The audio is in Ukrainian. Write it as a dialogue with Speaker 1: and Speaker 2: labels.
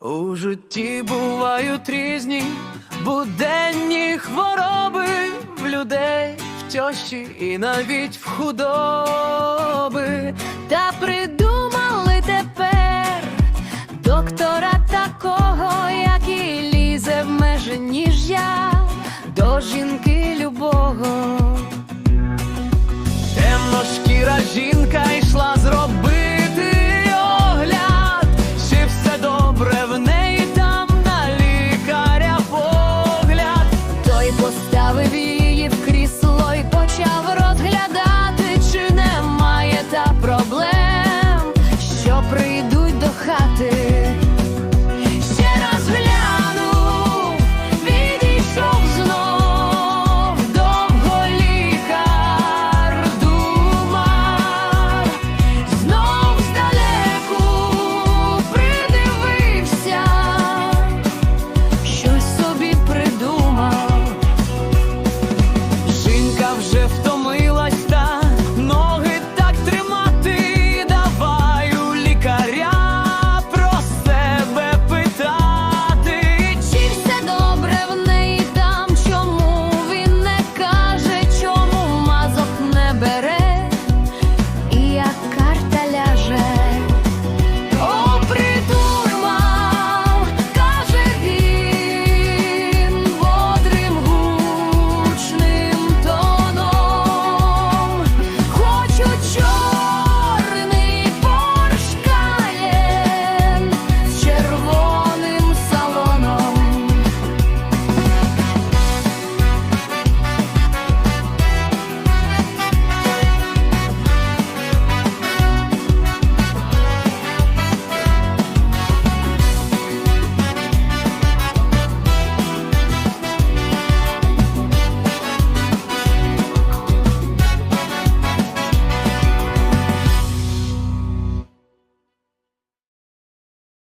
Speaker 1: У житті бувають різні буденні хвороби в людей, в тьощі і навіть в худоби.
Speaker 2: Та придумали тепер доктора такого, який лізе в межі ніж я до жінки